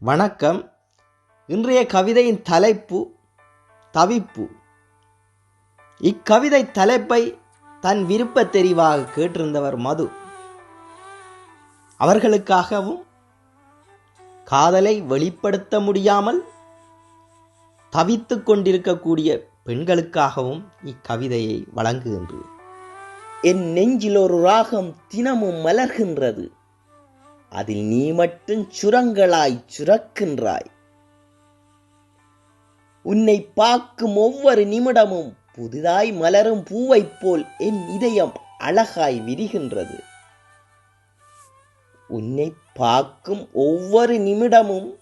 வணக்கம். இன்றைய கவிதையின் தலைப்பு தவிப்பு. இக்கவிதை தலைப்பை தன் விருப்ப தெரிவாக கேட்டிருந்தவர் மது. அவர்களுக்காகவும் காதலை வெளிப்படுத்த முடியாமல் தவித்து கொண்டிருக்கக்கூடிய பெண்களுக்காகவும் இக்கவிதையை வழங்குகின்றேன் என் நெஞ்சில் ஒரு ராகம் தினமும் மலர்கின்றது. அதில் நீ மட்டும் சுரங்களாய் சுரக்கின்றாய். உன்னை பார்க்கும் ஒவ்வொரு நிமிடமும் புதிதாய் மலரும் பூவைப் போல் என் இதயம் அழகாய் விரிகின்றது. உன்னை பார்க்கும் ஒவ்வொரு நிமிடமும்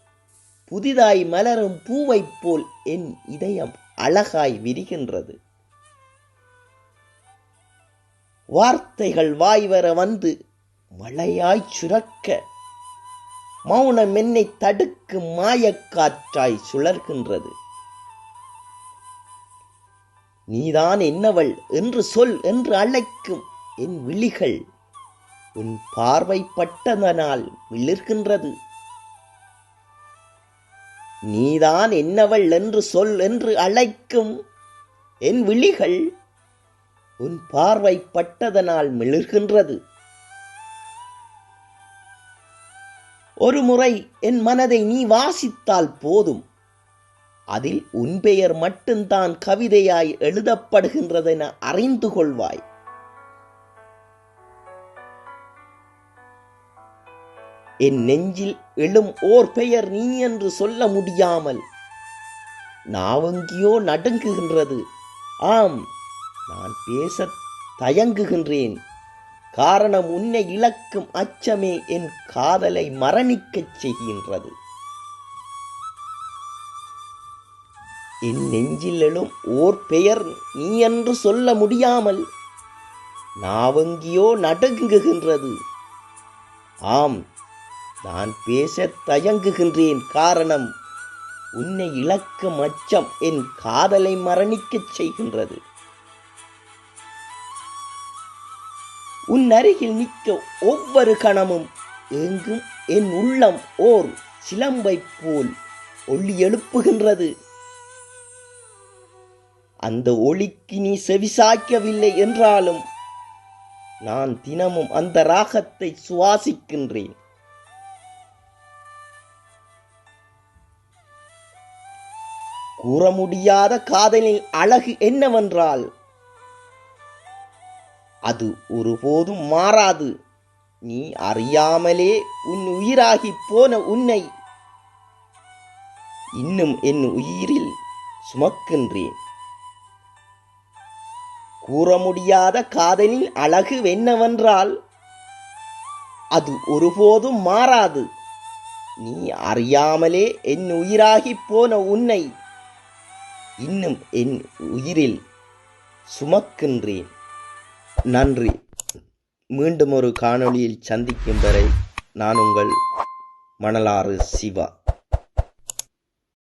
புதிதாய் மலரும் பூவைப் போல் என் இதயம் அழகாய் விரிகின்றது. வார்த்தைகள் வாய்வர வந்து மழையாய் சுரக்க. மௌனம் என்னை தடுக்கும் மாயக்காற்றாய் சுழர்கின்றது நீதான் என்னவள் என்று சொல் என்று அழைக்கும் என் விழிகள் உன் பார்வைப்பட்டதனால் விளிர்கின்றது நீதான் என்னவள் என்று சொல் என்று அழைக்கும் என் விழிகள் உன் பார்வைப்பட்டதனால் மிளிர்கின்றது. ஒரு முறை என் மனதை நீ வாசித்தால் போதும். அதில் உன் பெயர் மட்டும்தான் கவிதையாய் எழுதப்படுகின்றதென அறிந்து கொள்வாய். என் நெஞ்சில் எழும் ஓர் பெயர் நீ என்று சொல்ல முடியாமல் நாவங்கியோ நடுங்குகின்றது. ஆம் நான் பேச தயங்குகின்றேன். காரணம் உன்னை இழக்கும் அச்சமே என் காதலை மரணிக்கச் செய்கின்றது. என் நெஞ்சில் எழும் ஓர் பெயர் நீ என்று சொல்ல முடியாமல் நாவங்கியோ நடுங்குகின்றது. ஆம் நான் பேசத் தயங்குகின்றேன். காரணம் உன்னை இழக்கும் அச்சம் என் காதலை மரணிக்கச் செய்கின்றது. உன் அருகில் நிற்க ஒவ்வொரு கணமும் எங்கும் என் உள்ளம் ஓர் சிலம்பைப் போல் ஒளி எழுப்புகின்றது. அந்த ஒளிக்கு நீ செவிசாய்க்கவில்லை என்றாலும் நான் தினமும் அந்த ராகத்தை சுவாசிக்கின்றேன். கூற முடியாத காதலின் அழகு என்னவென்றால் அது ஒருபோதும் மாறாது. நீ அறியாமலே உன் உயிராகி போன உன்னை இன்னும் என் உயிரில் சுமக்கின்றேன். கூற முடியாத காதலின் அழகு என்னவென்றால் அது ஒருபோதும் மாறாது. நீ அறியாமலே என் உயிராகி போன உன்னை இன்னும் என் உயிரில் சுமக்கின்றேன். நன்றி. மீண்டும் ஒரு காணொளியில் சந்திக்கும் வரை நான் உங்கள் மணலாறு சிவா.